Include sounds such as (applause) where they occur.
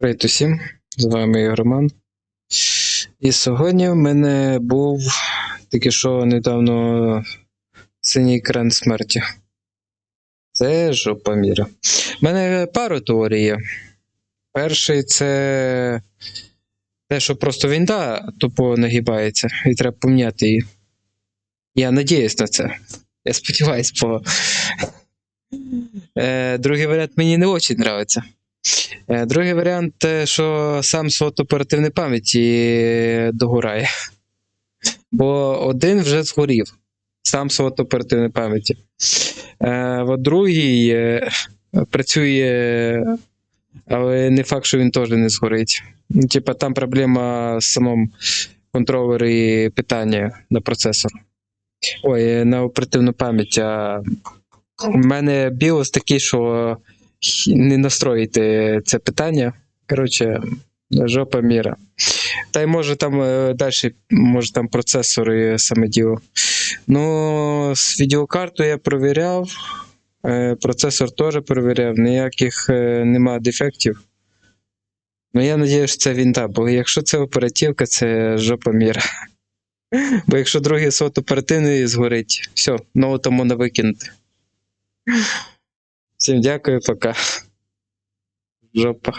Привіт усім, з вами Ігор Роман. І сьогодні в мене був тільки що недавно синій екран смерті. Це жопа міра. У мене пару теорій є. Перший це те, що просто вінда тупо нагибається, і треба поміняти її. Я надіюсь на це. Я сподіваюсь, бо е, другий варіант мені не дуже подобається. Е, Другий варіант, що сам сот оперативної пам'яті догорає. Бо один вже згорів. Сам сот оперативної пам'яті. Е, другий е, працює, але не факт, що він теж не згорить. Ну, Типа там проблема з самому контролері питання на процесор. Ой, на оперативну пам'ять. У мене BIOS такий, що не настроїти це питання. Коротше, жопа міра. Та й може там е, далі, може там процесори саме діло. Ну, з відеокартою я провіряв. е, Процесор теж перевіряв, ніяких е, нема дефектів. Ну, я сподіваюся, що це вінта, бо якщо це оперативка, це жопа міра. (laughs) Бо якщо другий сот оперативний згорить, все, нову тому не викинути. Всім дякую, пока. Жопа.